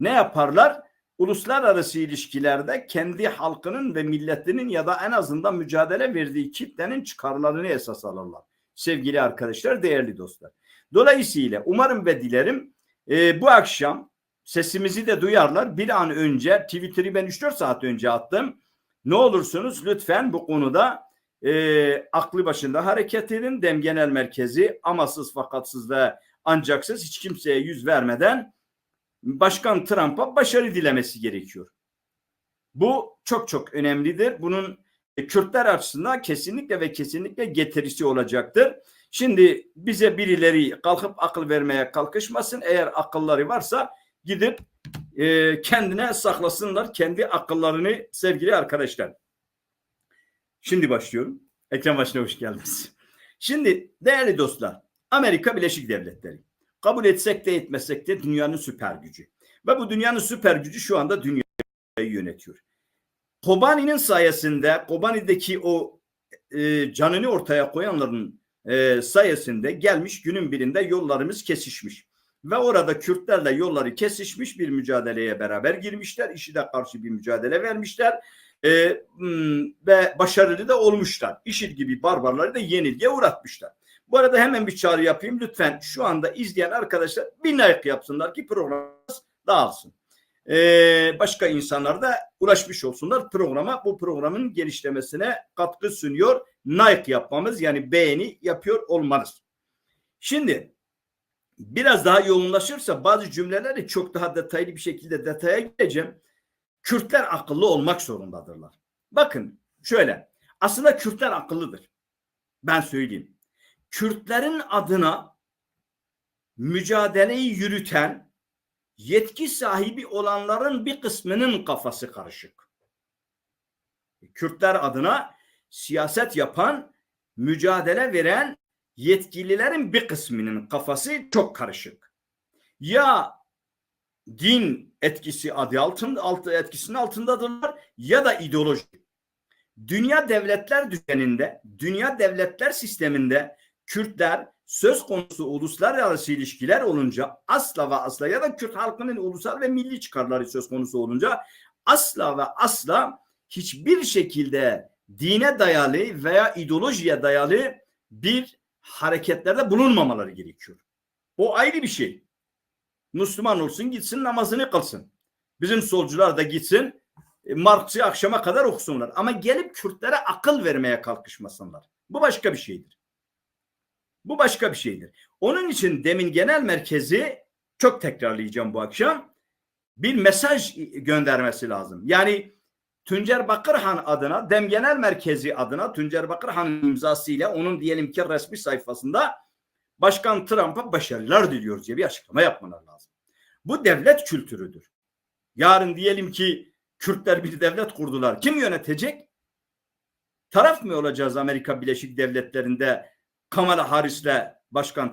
ne yaparlar? Uluslararası ilişkilerde kendi halkının ve milletinin ya da en azından mücadele verdiği kitlenin çıkarlarını esas alırlar. Sevgili arkadaşlar, değerli dostlar. Dolayısıyla umarım ve dilerim e, bu akşam sesimizi de duyarlar. Bir an önce Twitter'ı ben 3-4 saat önce attım. Ne olursunuz lütfen bu konuda e, aklı başında hareket edin. Dem Genel Merkezi amasız fakatsız ve ancaksız hiç kimseye yüz vermeden Başkan Trump'a başarı dilemesi gerekiyor. Bu çok çok önemlidir. Bunun e, Kürtler açısından kesinlikle ve kesinlikle getirisi olacaktır. Şimdi bize birileri kalkıp akıl vermeye kalkışmasın. Eğer akılları varsa gidip e, kendine saklasınlar kendi akıllarını sevgili arkadaşlar. Şimdi başlıyorum. Ekran başına hoş geldiniz. Şimdi değerli dostlar Amerika Birleşik Devletleri kabul etsek de etmesek de dünyanın süper gücü. Ve bu dünyanın süper gücü şu anda dünyayı yönetiyor. Kobani'nin sayesinde Kobani'deki o e, canını ortaya koyanların e, sayesinde gelmiş günün birinde yollarımız kesişmiş. Ve orada Kürtlerle yolları kesişmiş bir mücadeleye beraber girmişler. IŞİD'e karşı bir mücadele vermişler. E, hmm, ve başarılı da olmuşlar. IŞİD gibi barbarları da yenilgiye uğratmışlar. Bu arada hemen bir çağrı yapayım. Lütfen şu anda izleyen arkadaşlar bir like yapsınlar ki program dağılsın. Ee, başka insanlar da ulaşmış olsunlar programa. Bu programın geliştirmesine katkı sunuyor. Like yapmamız yani beğeni yapıyor olmanız. Şimdi biraz daha yoğunlaşırsa bazı cümleleri çok daha detaylı bir şekilde detaya gireceğim. Kürtler akıllı olmak zorundadırlar. Bakın şöyle aslında Kürtler akıllıdır. Ben söyleyeyim. Kürtlerin adına mücadeleyi yürüten yetki sahibi olanların bir kısmının kafası karışık. Kürtler adına siyaset yapan, mücadele veren yetkililerin bir kısmının kafası çok karışık. Ya din etkisi adı altında, altı etkisinin altındadırlar ya da ideoloji. Dünya devletler düzeninde, dünya devletler sisteminde Kürtler söz konusu uluslararası ilişkiler olunca asla ve asla ya da Kürt halkının ulusal ve milli çıkarları söz konusu olunca asla ve asla hiçbir şekilde dine dayalı veya ideolojiye dayalı bir hareketlerde bulunmamaları gerekiyor. O ayrı bir şey. Müslüman olsun gitsin namazını kılsın. Bizim solcular da gitsin e, Marks'ı akşama kadar okusunlar. Ama gelip Kürtlere akıl vermeye kalkışmasınlar. Bu başka bir şeydir. Bu başka bir şeydir. Onun için demin genel merkezi çok tekrarlayacağım bu akşam. Bir mesaj göndermesi lazım. Yani Tuncer Bakırhan adına, Dem Genel Merkezi adına Tuncer Bakırhan'ın imzasıyla onun diyelim ki resmi sayfasında Başkan Trump'a başarılar diliyoruz diye bir açıklama yapmaları lazım. Bu devlet kültürüdür. Yarın diyelim ki Kürtler bir devlet kurdular. Kim yönetecek? Taraf mı olacağız Amerika Birleşik Devletleri'nde Kamala Harris'le Başkan